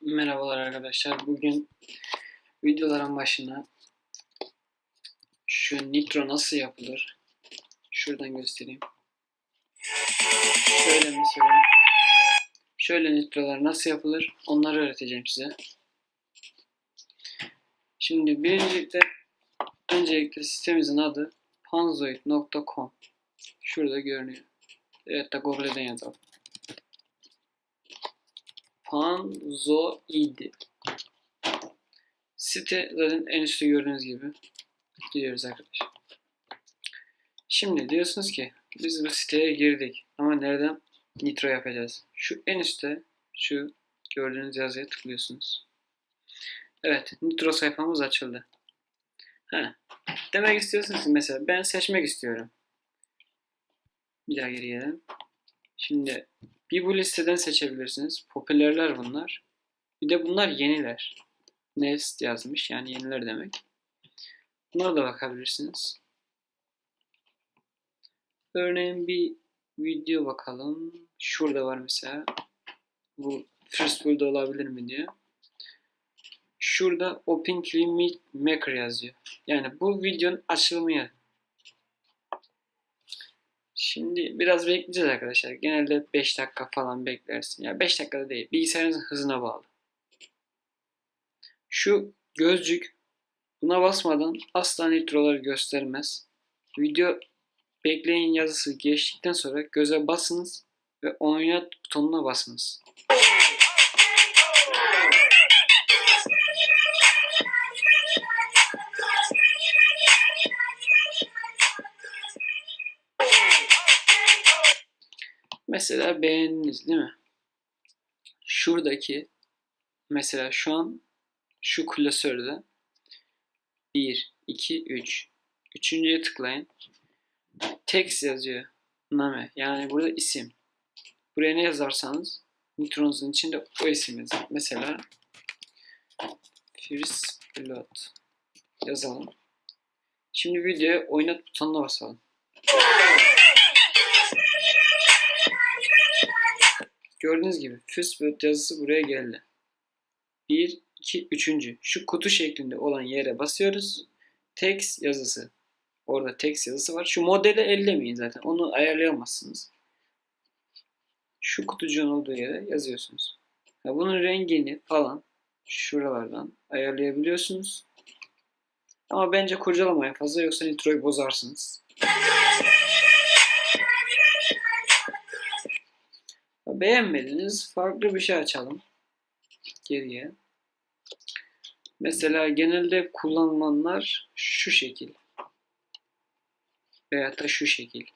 Merhabalar arkadaşlar. Bugün videoların başına şu nitro nasıl yapılır? Şuradan göstereyim. Şöyle mesela şöyle nitrolar nasıl yapılır? Onları öğreteceğim size. Şimdi birincilikle öncelikle sitemizin adı panzoid.com Şurada görünüyor. Evet de Google'den yazalım. Panzoid. Site zaten en üstte gördüğünüz gibi. Gidiyoruz arkadaşlar. Şimdi diyorsunuz ki biz bu siteye girdik ama nereden nitro yapacağız? Şu en üstte şu gördüğünüz yazıya tıklıyorsunuz. Evet nitro sayfamız açıldı. Ha, demek istiyorsunuz mesela ben seçmek istiyorum. Bir daha geri gelelim. Şimdi bir bu listeden seçebilirsiniz. Popülerler bunlar. Bir de bunlar yeniler. Nest yazmış yani yeniler demek. Bunlara da bakabilirsiniz. Örneğin bir video bakalım. Şurada var mesela. Bu First Build olabilir mi diye. Şurada Open Clean Maker yazıyor. Yani bu videonun açılımı. Şimdi biraz bekleyeceğiz arkadaşlar. Genelde 5 dakika falan beklersin. Ya yani 5 dakikada değil. Bilgisayarınızın hızına bağlı. Şu gözcük buna basmadan asla nitroları göstermez. Video bekleyin yazısı geçtikten sonra göze basınız ve oynat butonuna basınız. Mesela beğendiniz değil mi? Şuradaki mesela şu an şu klasörde 1, 2, 3. Üçüncüye tıklayın. Text yazıyor. Name. Yani burada isim. Buraya ne yazarsanız nitronuzun içinde o isim yazar. Mesela First Blood yazalım. Şimdi videoya oynat butonuna basalım. Gördüğünüz gibi First yazısı buraya geldi. 1, 2, 3. Şu kutu şeklinde olan yere basıyoruz. Text yazısı. Orada text yazısı var. Şu modeli ellemeyin zaten. Onu ayarlayamazsınız. Şu kutucuğun olduğu yere yazıyorsunuz. Ya bunun rengini falan şuralardan ayarlayabiliyorsunuz. Ama bence kurcalamayın fazla yoksa nitroyu bozarsınız. Beğenmediniz. Farklı bir şey açalım. Geriye. Mesela genelde kullanılanlar şu şekil. Veya da şu şekil.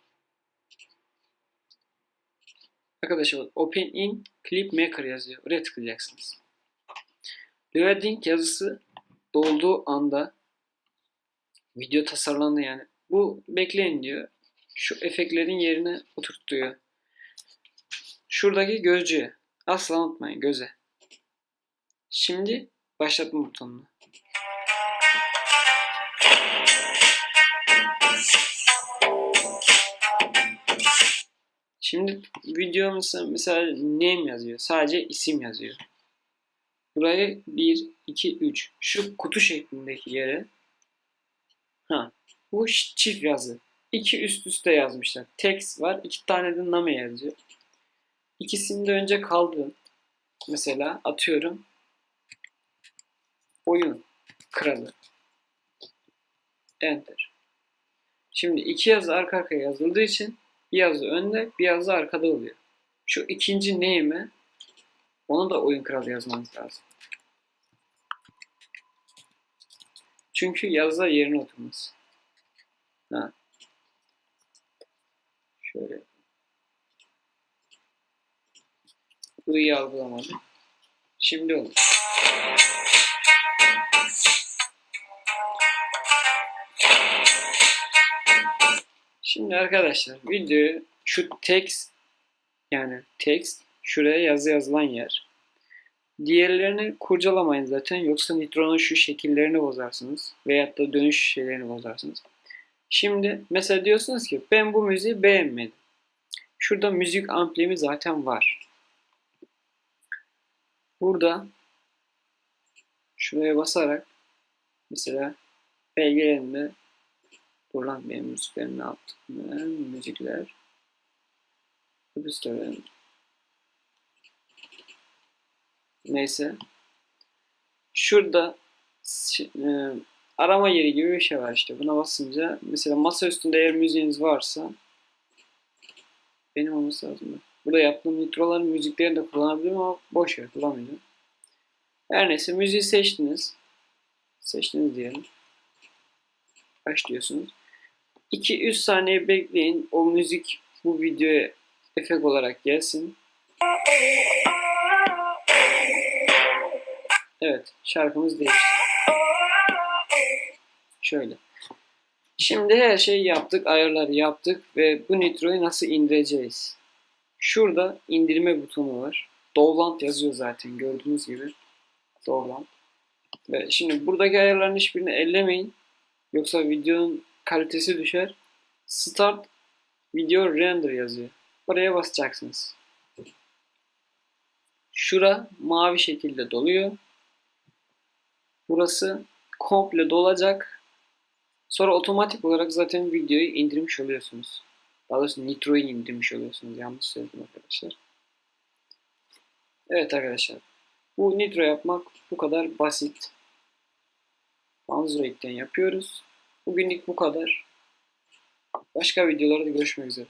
Arkadaşlar Open in Clip Maker yazıyor. Oraya tıklayacaksınız. Loading yazısı dolduğu anda video tasarlandı yani. Bu bekleyin diyor. Şu efektlerin yerine oturtuyor. Şuradaki gözcüğe. Asla unutmayın göze. Şimdi başlatma butonuna. Şimdi videomuzda mesela name yazıyor. Sadece isim yazıyor. Buraya 1, 2, 3. Şu kutu şeklindeki yere ha, bu çift yazı. İki üst üste yazmışlar. Text var. iki tane de name yazıyor. İkisini de önce kaldırın. Mesela atıyorum. Oyun kralı. Enter. Şimdi iki yazı arka arkaya yazıldığı için bir yazı önde bir yazı arkada oluyor. Şu ikinci neyime onu da oyun kralı yazmanız lazım. Çünkü yazılar yerine oturmaz. Ha. Şöyle. Bu iyi algılamadım. Şimdi oldu. Şimdi arkadaşlar videoyu şu text yani text şuraya yazı yazılan yer. Diğerlerini kurcalamayın zaten yoksa nitronun şu şekillerini bozarsınız veyahut da dönüş şeylerini bozarsınız. Şimdi mesela diyorsunuz ki ben bu müziği beğenmedim. Şurada müzik amplimi zaten var. Burada şuraya basarak mesela belgelerinde dur lan benim müziklerimi ne müzikler Öbür Neyse. Şurada e, arama yeri gibi bir şey var işte. Buna basınca mesela masa üstünde eğer müziğiniz varsa benim olması lazım. Burada yaptığım nitroların müziklerini de kullanabilirim ama boş ver kullanmayacağım. Her neyse müziği seçtiniz. Seçtiniz diyelim. Başlıyorsunuz. 2-3 saniye bekleyin. O müzik bu videoya efekt olarak gelsin. Evet, şarkımız değişti. Şöyle. Şimdi her şeyi yaptık, ayarları yaptık ve bu nitroyu nasıl indireceğiz? Şurada indirme butonu var. Dovlant yazıyor zaten gördüğünüz gibi. Dovlant. Ve şimdi buradaki ayarların hiçbirini ellemeyin. Yoksa videonun kalitesi düşer. Start video render yazıyor. Oraya basacaksınız. Şura mavi şekilde doluyor. Burası komple dolacak. Sonra otomatik olarak zaten videoyu indirmiş oluyorsunuz. Daha doğrusu Nitro'yu indirmiş oluyorsunuz. Yanlış söyledim arkadaşlar. Evet arkadaşlar. Bu Nitro yapmak bu kadar basit. Android'den yapıyoruz. Bugünlük bu kadar. Başka videolarda görüşmek üzere.